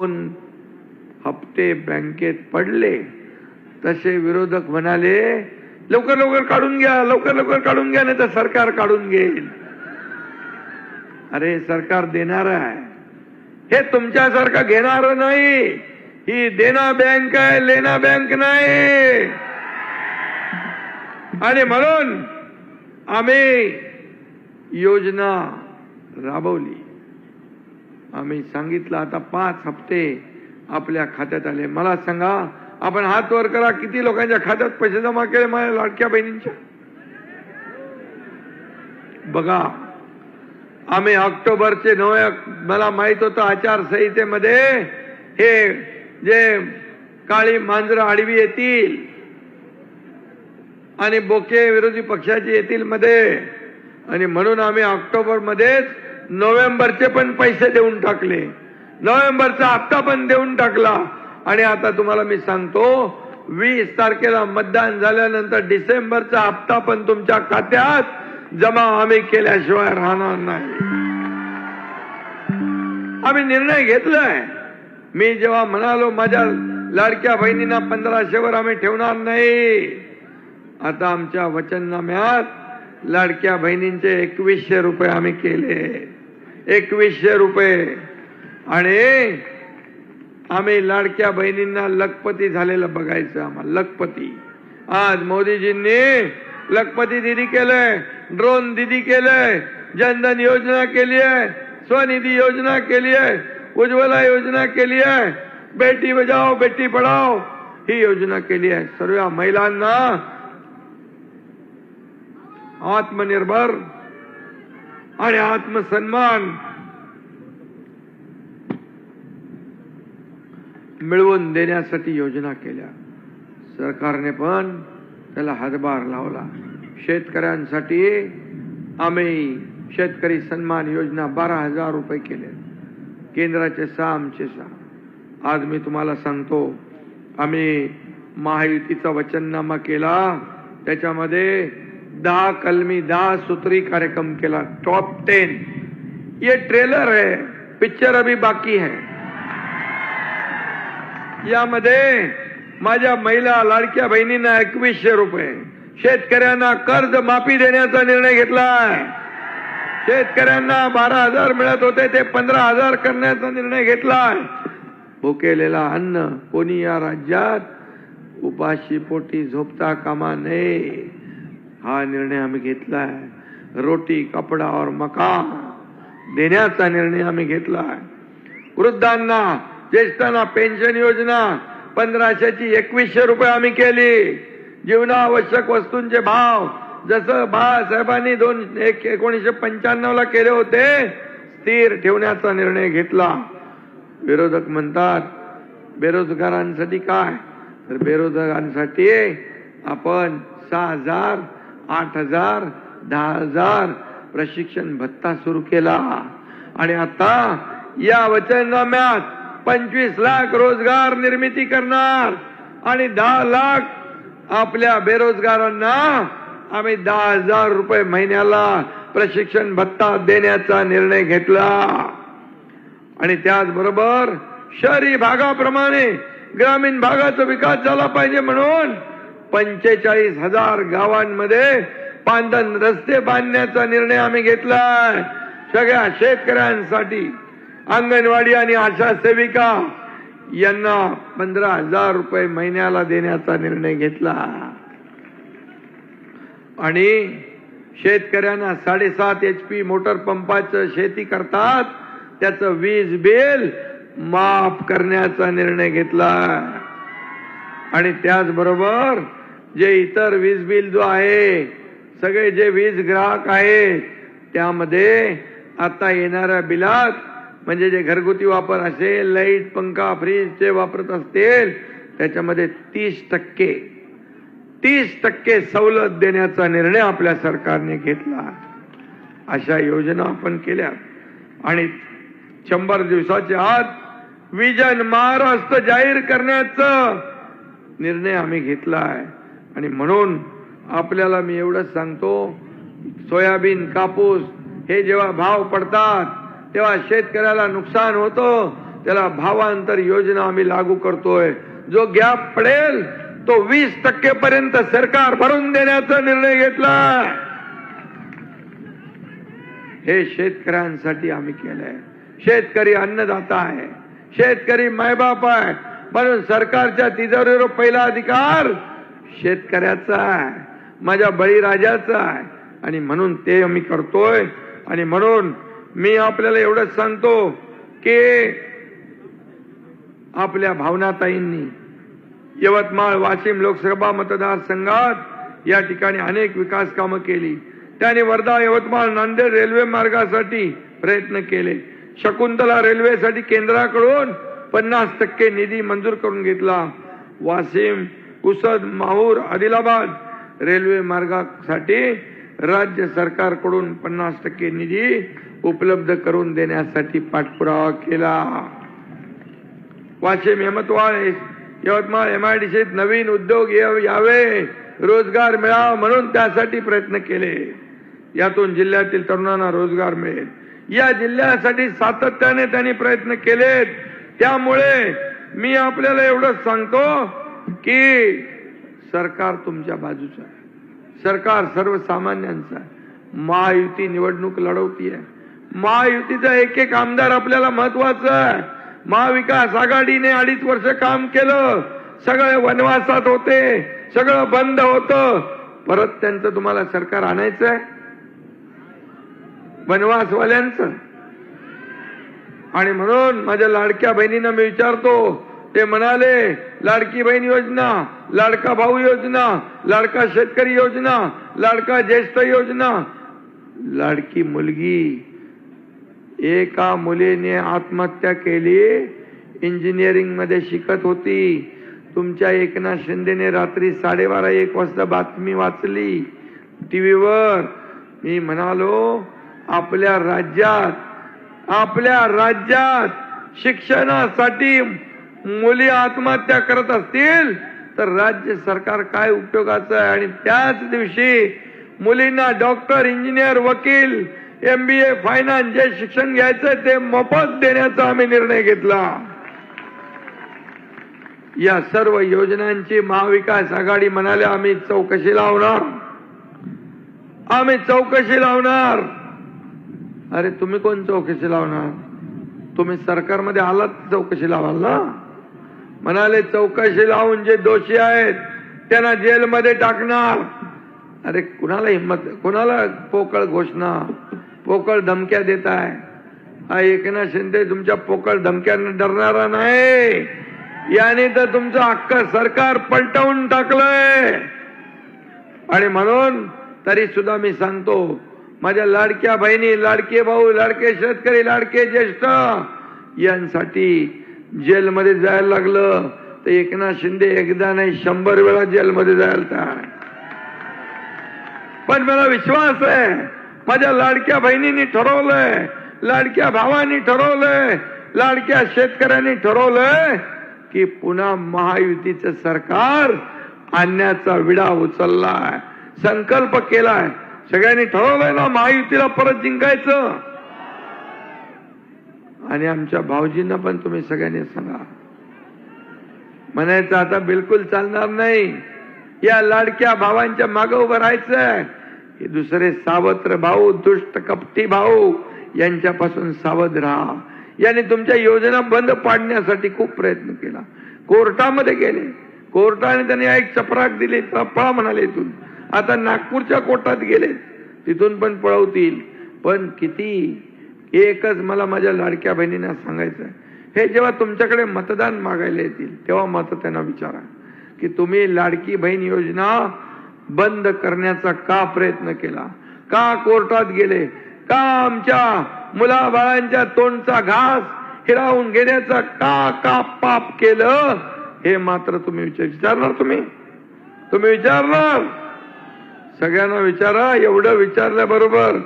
दोन हप्ते बँकेत पडले तसे विरोधक म्हणाले लवकर लवकर काढून घ्या लवकर लवकर काढून घ्या नाही तर सरकार काढून घेईल. अरे सरकार देणार आहे. हे तुमच्यासारखं घेणार नाही. ही देना बँक आहे लेना बँक नाही. आणि म्हणून आम्ही योजना राबवली. आम्ही सांगितलं आता पाच हप्ते आपल्या खात्यात आले. मला सांगा आपण हात वर करा किती लोकांच्या खात्यात पैसे जमा केले माझ्या लाडक्या बहिणींच्या? बघा आम्ही ऑक्टोबरचे नवे मला माहीत होतं आचारसंहितेमध्ये हे जे काळी मांजर आडवी येतील आणि बोके विरोधी पक्षाचे येतील मध्ये. आणि म्हणून आम्ही ऑक्टोबर मध्येच नोव्हेंबरचे पण पैसे देऊन टाकले. नोव्हेंबरचा हप्ता पण देऊन टाकला. आणि आता तुम्हाला मी सांगतो वीस तारखेला मतदान झाल्यानंतर डिसेंबरचा हप्ता पण तुमच्या खात्यात जमा आम्ही केल्याशिवाय राहणार नाही. आम्ही निर्णय घेतलाय. मी जेव्हा म्हणालो माझ्या लाडक्या बहिणींना पंधराशेवर आम्ही ठेवणार नाही. आता आमच्या वचननाम्यात लाडक्या बहिणींचे एकवीसशे रुपये आम्ही केले. एकवीसशे रुपये. आणि आम्ही लाडक्या बहिणींना लखपती झालेलं बघायचं आम्हाला लखपती. आज मोदीजींनी लखपती दिदी केलंय ड्रोन दिदी केलंय जनधन योजना केली आहे स्वनिधी योजना केली आहे उज्ज्वला योजना केली आहे बेटी बजाओ बेटी पढाओ ही योजना केली आहे. सर्व महिलांना आत्मनिर्भर आणि आत्मसन्मान. मिळवून देण्यासाठी योजना केल्या. सरकारने पण त्याला हातभार लावला. शेतकऱ्यांसाठी आम्ही शेतकरी सन्मान योजना बारा हजार रुपये केले. केंद्राचे सहा आमचे सहा. आज मी तुम्हाला सांगतो आम्ही महायुतीचा वचननामा केला. त्याच्यामध्ये दहा कलमी दहा सूत्री कार्यक्रम केला. टॉप टेन ये ट्रेलर है पिक्चर अभी बाकी है. यामध्ये माझ्या महिला लाडक्या बहिणींना एकवीसशे रुपये. शेतकऱ्यांना कर्ज माफी देण्याचा निर्णय घेतलाय शेतकऱ्यांना बारा हजार मिळत होते ते पंधरा हजार करण्याचा निर्णय घेतलाय भुकेलेला अन्न कोणी या राज्यात? उपाशी पोटी झोपता कामा नये. हा निर्णय आम्ही घेतलाय. रोटी कपडा और मकान देण्याचा निर्णय आम्ही घेतलाय. वृद्धांना ज्येष्ठांना पेन्शन योजना पंधराशेची एकवीसशे रुपये आम्ही केली. जीवनावश्यक वस्तूंचे भाव जसं बाळासाहेबांनी दोन एक एकोणीसशे पंच्याण्णव ला केले होते स्थिर ठेवण्याचा निर्णय घेतला. विरोधक म्हणतात बेरोजगारांसाठी काय? तर बेरोजगारांसाठी आपण सहा हजार आठ हजार दहा हजार प्रशिक्षण भत्ता सुरू केला. आणि आता या वचननाम्यात पंचवीस लाख रोजगार निर्मिती करणार आणि दहा लाख आपल्या बेरोजगारांना आम्ही दहा हजार रुपये महिन्याला प्रशिक्षण भत्ता देण्याचा निर्णय घेतला. आणि त्याचबरोबर शहरी भागाप्रमाणे ग्रामीण भागाचा विकास झाला पाहिजे म्हणून पंचेचाळीस हजार गावांमध्ये पांधन रस्ते बांधण्याचा निर्णय आम्ही घेतला सगळ्या शेतकऱ्यांसाठी अंगणवाडी आणि आशा सेविका यांना पंधरा हजार रुपये महिन्याला देण्याचा निर्णय घेतला. आणि शेतकऱ्यांना साडेसात एच पी मोटर पंपाचं शेती करतात. त्याचं वीज बिल माफ करण्याचा निर्णय घेतला. आणि त्याचबरोबर जे इतर वीज बिल जो आहे सगळे जे वीज ग्राहक आहेत त्यामध्ये आता येणाऱ्या बिलात म्हणजे जे घरगुती वापर असेल लाइट पंखा फ्रीज जे वापरत असतील त्याच्यामध्ये तीस टक्के तीस टक्के सवलत देण्याचा निर्णय आपल्या सरकारने घेतला. अशा योजना आपण केल्या. आणि शंभर दिवसाच्या आत विजन महाराष्ट्र जाहीर करण्याचा निर्णय आम्ही घेतला आहे. आणि म्हणून आपल्याला मी एवढंच सांगतो सोयाबीन कापूस हे जेव्हा भाव पडतात तेव्हा शेतकऱ्याला नुकसान होतं त्याला भावांतर योजना आम्ही लागू करतोय. जो गॅप पडेल तो वीस टक्के पर्यंत सरकार भरून देण्याचा निर्णय घेतला. हे शेतकऱ्यांसाठी आम्ही केलंय. शेतकरी अन्नदाता आहे. शेतकरी मायबाप आहे. म्हणून सरकारच्या तिजोरीवर पहिला अधिकार शेतकऱ्याचा आहे माझ्या बळीराजाचा आहे. आणि म्हणून ते मी करतोय. आणि म्हणून मी आपल्याला एवढंच सांगतो की आपल्या भावनाताईंनी यवतमाळ वाशिम लोकसभा मतदारसंघात या ठिकाणी अनेक विकास कामं केली. त्याने वर्धा यवतमाळ नांदेड रेल्वे मार्गासाठी प्रयत्न केले. शकुंतला रेल्वेसाठी केंद्राकडून पन्नास टक्के निधी मंजूर करून घेतला. वाशिम पुसद माहूर आदिलाबाद रेल्वे मार्गासाठी राज्य सरकारकडून पन्नास टक्के निधी उपलब्ध करून देण्यासाठी पाठपुरावा केला. वाशिम यमतवाळ यवतमाळ एमआयडीसीत नवीन उद्योग यावे रोजगार मिळावा म्हणून त्यासाठी प्रयत्न केले. यातून जिल्ह्यातील तरुणांना रोजगार मिळेल. या जिल्ह्यासाठी सातत्याने त्यांनी प्रयत्न केलेत. त्यामुळे मी आपल्याला एवढंच सांगतो की सरकार तुमच्या बाजूचं आहे. सरकार सर्वसामान्यांचं आहे. महायुती निवडणूक लढवतीये. महायुतीचा एक एक आमदार आपल्याला महत्त्वाचा आहे. महाविकास आघाडीने अडीच वर्ष काम केलं. सगळे वनवासात होते. सगळं बंद होतं. परत त्यांचं तुम्हाला सरकार आणायचं आहे? वनवासवाल्यांचं. आणि म्हणून माझ्या लाडक्या बहिणींना मी विचारतो ते म्हणाले लाडकी बहीण योजना लाडका भाऊ योजना लाडका शेतकरी योजना लाडका ज्येष्ठ योजना. लाडकी मुलगी एका मुलीने आत्महत्या केली इंजिनिअरिंगमध्ये शिकत होती. तुमच्या एकनाथ शिंदेने रात्री साडेबारा एक वाजता बातमी वाचली टीव्हीवर. मी म्हणालो आपल्या राज्यात आपल्या राज्यात शिक्षणासाठी मुली आत्महत्या करत असतील तर राज्य सरकार काय उपयोगाचं आहे? आणि त्याच दिवशी मुलींना डॉक्टर इंजिनियर वकील एम बी ए फायनान्स जे शिक्षण घ्यायचं ते मोफत देण्याचा आम्ही निर्णय घेतला. या सर्व योजनांची महाविकास आघाडी म्हणाले आम्ही चौकशी लावणार. आम्ही चौकशी लावणार. अरे तुम्ही कोण चौकशी लावणार? तुम्ही सरकारमध्ये आलात चौकशी लावाल ना? म्हणाले चौकशी लावून जे दोषी आहेत त्यांना जेलमध्ये टाकणार. अरे कुणाला हिंमत कुणाला पोकळ घोषणा पोकळ धमक्या देत आहे हा एकनाथ शिंदे तुमच्या पोकळ धमक्यांना डरणारा नाही. याने तर तुमचं हक्क सरकार पलटवून टाकलंय. आणि म्हणून तरी सुद्धा मी सांगतो माझ्या लाडक्या बहिणी लाडके भाऊ लाडके शेतकरी लाडके ज्येष्ठ यांसाठी जेलमध्ये जायला लागलं तर एकनाथ शिंदे एकदा नाही शंभर वेळा जेलमध्ये जायला तयार पण मला विश्वास आहे माझ्या लाडक्या बहिणींनी ठरवलंय लाडक्या भावांनी ठरवलंय लाडक्या शेतकऱ्यांनी ठरवलंय की पुन्हा महायुतीचं सरकार आणण्याचा विडा उचललाय संकल्प केलाय. सगळ्यांनी ठरवलंय ना महायुतीला परत जिंकायचं? आणि आमच्या भाऊजींना पण तुम्ही सगळ्यांनी सांगा. म्हणायचं आता बिलकुल चालणार नाही. या लाडक्या भावांच्या मागं उभं राहायचं हे दुसरे सावत्र भाऊ दुष्ट कपटी भाऊ यांच्यापासून सावध राहा. याने तुमच्या योजना बंद पाडण्यासाठी खूप प्रयत्न केला. कोर्टामध्ये गेले. कोर्टाने त्यांनी एक चपराक दिली. पळा म्हणाले इथून आता नागपूरच्या कोर्टात गेले. तिथून पण पळवतील. पण किती एकच मला माझ्या लाडक्या बहिणींना सांगायचं आहे हे जेव्हा तुमच्याकडे मतदान मागायला येतील तेव्हा मत त्यांना विचारा. की तुम्ही लाडकी बहीण योजना बंद करण्याचा का प्रयत्न केला? का कोर्टात गेले? का आमच्या मुलाबाळांच्या तोंडचा घास हिरावून घेण्याचा का का पाप केलं? हे मात्र तुम्ही विचार विचारणार तुम्ही? तुम्ही विचारणार? सगळ्यांना विचारा एवढं विचारल्याबरोबर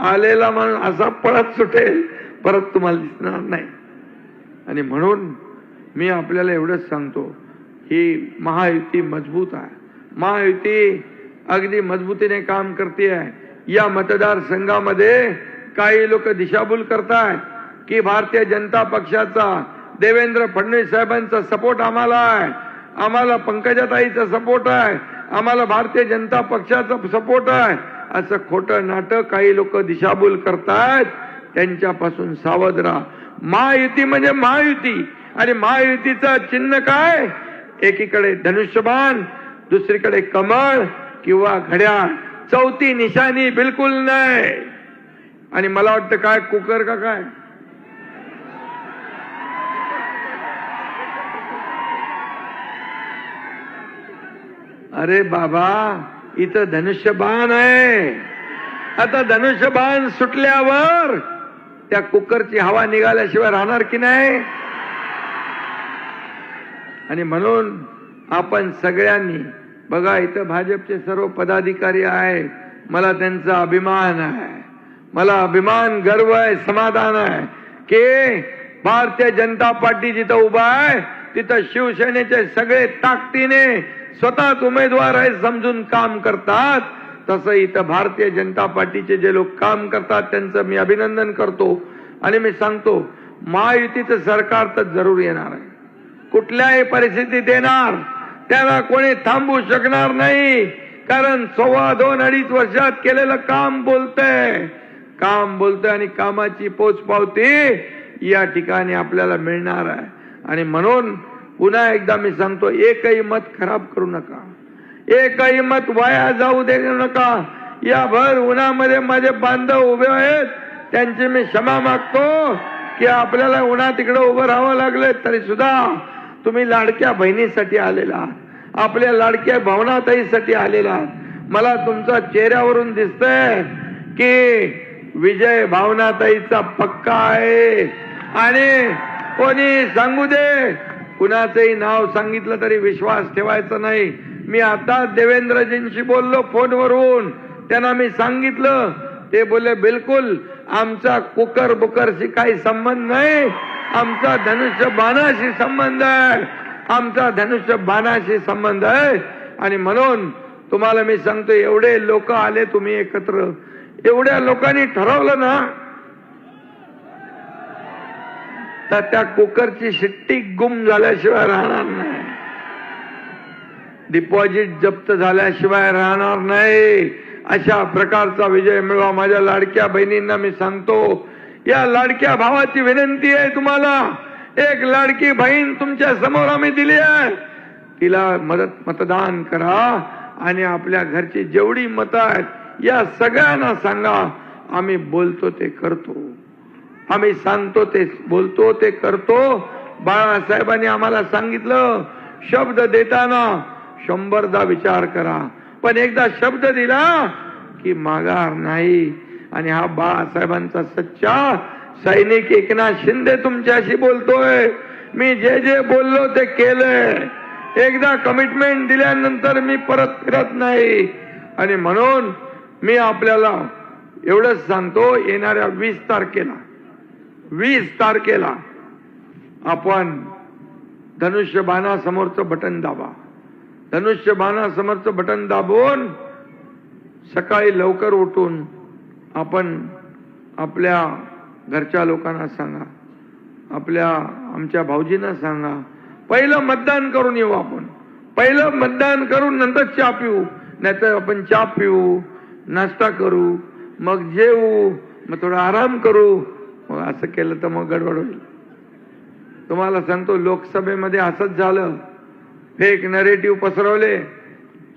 आलेला माणूस असा पळत सुटेल परत तुम्हाला दिसणार नाही. आणि म्हणून मी आपल्याला एवढंच सांगतो ही महायुती मजबूत आहे. महायुती अगदी मजबूतीने काम करते आहे. या मतदारसंघामध्ये काही लोक दिशाभूल करतायत की भारतीय जनता पक्षाचा देवेंद्र फडणवीस साहेबांचा सपोर्ट आम्हाला आहे. आम्हाला पंकजाताईचा सपोर्ट आहे. आम्हाला भारतीय जनता पक्षाचा सपोर्ट आहे. असं खोटं नाटक काही लोक दिशाभूल करतात. त्यांच्यापासून सावध राहा. महायुती म्हणजे महायुती. आणि महायुतीचं चिन्ह काय? एकीकडे धनुष्यबाण दुसरीकडे कमळ किंवा घड्याळ चौथी निशाणी बिलकुल नाही. आणि मला वाटतं काय कुकर का काय? अरे बाबा इथं धनुष्यबाण आहे. आता धनुष्यबाण सुटल्यावर त्या कुकरची हवा निघाल्याशिवाय राहणार की नाही? आणि म्हणून आपण सगळ्यांनी बघा इथं भाजपचे सर्व पदाधिकारी आहे मला त्यांचा अभिमान आहे. मला अभिमान गर्व आहे समाधान आहे की भारतीय जनता पार्टी जिथं उभा आहे तिथं शिवसेनेचे सगळे ताकदीने स्वतःच उमेदवार आहे समजून काम करतात. तसं इथं भारतीय जनता पार्टीचे जे लोक काम करतात त्यांचं मी अभिनंदन करतो. आणि मी सांगतो महायुतीचं सरकार तर जरूर येणार आहे. कुठल्याही परिस्थितीत येणार त्याला कोणी थांबू शकणार नाही. कारण सव्वा दोन अडीच वर्षात केलेलं काम बोलतंय. काम बोलतंय आणि कामाची पोचपावती या ठिकाणी आपल्याला मिळणार आहे. आणि म्हणून पुन्हा एकदा मी सांगतो एकही मत खराब करू नका. एकही मत वाया जाऊ देऊ नका. या भर उन्हामध्ये माझे बांधव उभे आहेत त्यांची मी क्षमा मागतो. की आपल्याला उन्हा तिकडे उभं राहावं लागले तरी सुद्धा तुम्ही लाडक्या बहिणीसाठी आलेला आपल्या लाडक्या भावनाताईसाठी आलेला मला तुमचा चेहऱ्यावरून दिसतंय की विजय भावनाताईचा पक्का आहे. आणि कोणी सांगू दे कुणाचंही नाव सांगितलं तरी विश्वास ठेवायचा नाही. मी आता देवेंद्रजींशी बोललो फोनवरून. त्यांना मी सांगितलं. ते बोलले बिलकुल आमचा कुकर बुकरशी काही संबंध नाही. आमचा धनुष्य बाणाशी संबंध आहे. आमचा धनुष्य बाणाशी संबंध आहे. आणि म्हणून तुम्हाला मी सांगतो एवढे लोक आले तुम्ही एकत्र. एवढ्या लोकांनी ठरवलं ना तर त्या कुकरची शिट्टी गुम झाल्याशिवाय राहणार नाही. डिपॉझिट जप्त झाल्याशिवाय राहणार नाही. अशा प्रकारचा विजय मिळवा माझ्या लाडक्या बहिणींना मी सांगतो. या लाडक्या भावाची विनंती आहे तुम्हाला. एक लाडकी बहीण तुमच्यासमोर आम्ही दिली आहे. तिला मदत मतदान करा आणि आपल्या घरची जेवढी मतं आहेत या सगळ्यांना सांगा. आम्ही बोलतो ते करतो. आम्ही सांगतो ते बोलतो ते करतो. बाळासाहेबांनी आम्हाला सांगितलं शब्द देताना शंभरदा विचार करा. पण एकदा शब्द दिला की माघार नाही. आणि हा बाळासाहेबांचा सच्चा सैनिक एकनाथ शिंदे तुमच्याशी बोलतोय. मी जे जे बोललो ते केलंय. एकदा कमिटमेंट दिल्यानंतर मी परत फिरत नाही. आणि म्हणून मी आपल्याला एवढंच सांगतो येणाऱ्या वीस तारखेला वीस तारखेला आपण धनुष्य बाणासमोरचं बटन दाबा. धनुष्य बाणासमोरचं बटन दाबून सकाळी लवकर उठून आपण आपल्या घरच्या लोकांना सांगा. आपल्या आमच्या भाऊजींना सांगा. पहिलं मतदान करून येऊ आपण. पहिलं मतदान करून नंतर चहा पिऊ. नाहीतर आपण चहा पिऊ नाश्ता करू मग जेवू मग थोडा आराम करू. मग असं केलं तर मग गडबड होईल. तुम्हाला सांगतो लोकसभेमध्ये असंच झालं. फेक नरेटिव्ह पसरवले.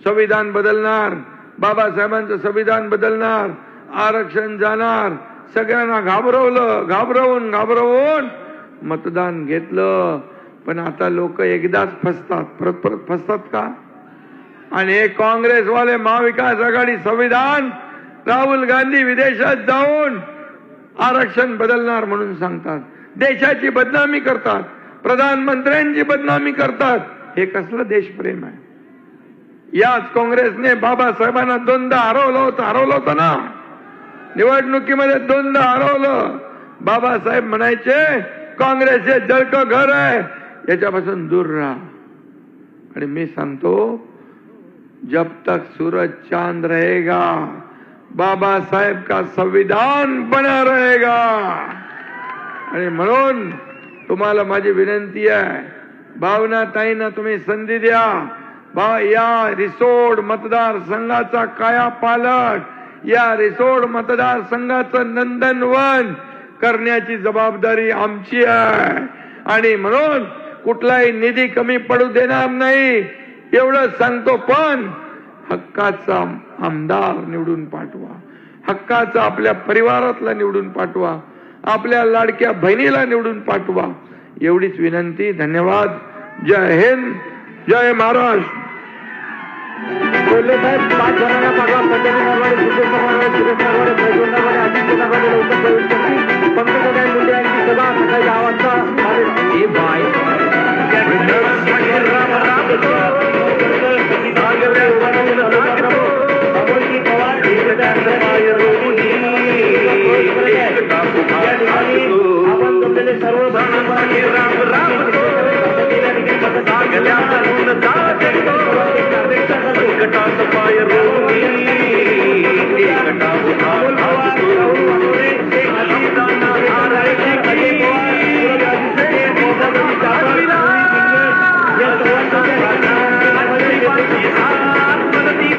संविधान बदलणार. बाबासाहेबांचं संविधान बदलणार. आरक्षण जाणार. सगळ्यांना घाबरवलं. घाबरवून घाबरवून मतदान घेतलं. पण आता लोक एकदाच फसतात. परत परत फसतात का? आणि हे काँग्रेसवाले महाविकास आघाडी संविधान राहुल गांधी विदेशात जाऊन आरक्षण बदलणार म्हणून सांगतात. देशाची बदनामी करतात. प्रधानमंत्र्यांची बदनामी करतात. हे कसलं देशप्रेम आहे? याच काँग्रेसने बाबासाहेबांना दोनदा हरवलं होतं. हरवलं होतं ना? निवडणुकीमध्ये दोनदा हरवलं. बाबासाहेब म्हणायचे काँग्रेस हे जळकं घर आहे. याच्यापासून दूर राहा. आणि मी सांगतो जब तक सूरज चांद रहेगा बाबा साहेब का संविधान बना रहेगा? आणि म्हणून तुम्हाला माझी विनंती आहे. भावना ताईंना तुम्ही संधी द्या. बा या रिसोड मतदारसंघाचा काया पालक या रिसोड मतदारसंघाचं नंदनवन करण्याची जबाबदारी आमची आहे. आणि म्हणून कुठलाही निधी कमी पडू देणार नाही. एवढं सांगतो पण हक्काचा आमदार निवडून पाठवा. हक्काचा आपल्या परिवारातला निवडून पाठवा. आपल्या लाडक्या बहिणीला निवडून पाठवा. एवढीच विनंती धन्यवाद. जय हिंद जय महाराष्ट्र.